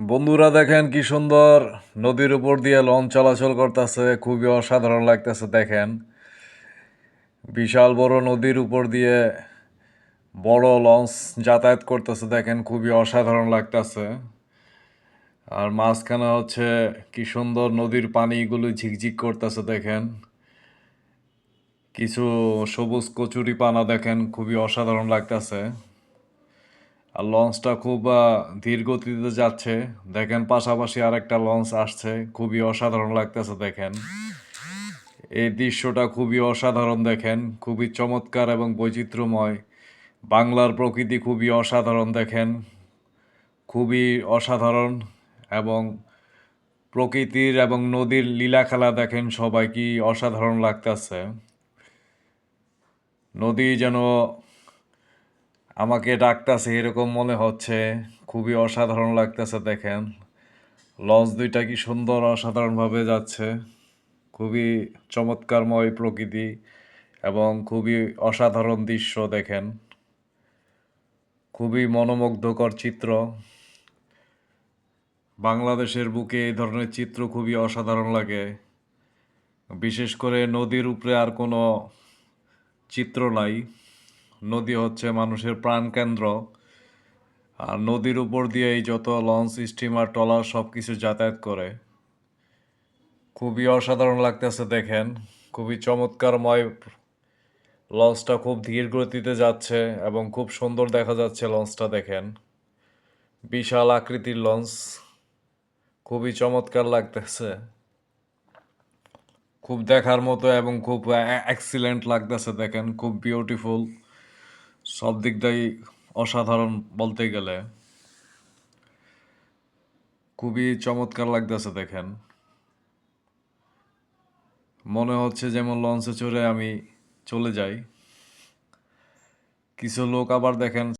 বন্ধুরা দেখেন কি সুন্দর। নদীর উপর দিয়ে লঞ্চ চলাচল করতেছে, খুবই অসাধারণ লাগতেছে, দেখেন। বিশাল বড় নদীর উপর দিয়ে বড় লঞ্চ যাতায়াত করতেছে, দেখেন, খুবই অসাধারণ লাগতেছে। আর মাঝখানে হচ্ছে কি সুন্দর নদীর পানিগুলো ঝিকঝিক করতেছে, দেখেন। কিছু সবুজ কচুরি পানা দেখেন, খুবই অসাধারণ লাগতেছে। আর লঞ্চটা খুব ধীর গতিতে যাচ্ছে। দেখেন পাশাপাশি আরেকটা লঞ্চ আসছে, খুবই অসাধারণ লাগতেছে, দেখেন। এই দৃশ্যটা খুবই অসাধারণ, দেখেন। খুবই চমৎকার এবং বৈচিত্র্যময়। বাংলার প্রকৃতি খুবই অসাধারণ, দেখেন। খুবই অসাধারণ এবং প্রকৃতির এবং নদীর লীলা খেলা, দেখেন সবাই কি অসাধারণ লাগতেছে। নদী যেন আমাকে ডাকতেছে, এরকম মনে হচ্ছে। খুবই অসাধারণ লাগতেছে, দেখেন। লঞ্চ দুইটা কি সুন্দর, অসাধারণভাবে যাচ্ছে। খুবই চমৎকারময় প্রকৃতি এবং খুবই অসাধারণ দৃশ্য, দেখেন। খুবই মনোমুগ্ধকর চিত্র। বাংলাদেশের বুকে এই ধরনের চিত্র খুবই অসাধারণ লাগে। বিশেষ করে নদীর উপরে আর কোনো চিত্র নাই। নদী হচ্ছে মানুষের প্রাণকেন্দ্র। আর নদীর উপর দিয়ে এই যত লঞ্চ, স্টিমার, ট্রলার সব কিছু যাতায়াত করে। খুবই অসাধারণ লাগতেছে দেখেন। খুবই চমৎকারময় লঞ্চটা খুব ধীর গতিতে যাচ্ছে এবং খুব সুন্দর দেখা যাচ্ছে লঞ্চটা দেখেন। বিশাল আকৃতির লঞ্চ। খুবই চমৎকার লাগতেছে। খুব দেখার মতো এবং খুব এক্সিলেন্ট লাগতেছে দেখেন। খুব বিউটিফুল সব দিক অসাধারণ বলতে গেলে। খুবই চমৎকার লাগতেছে দেখেন। মনে হচ্ছে যেমন লঞ্চে চড়ে আমি চলে যাই। কিছু লোক আবার দেখেন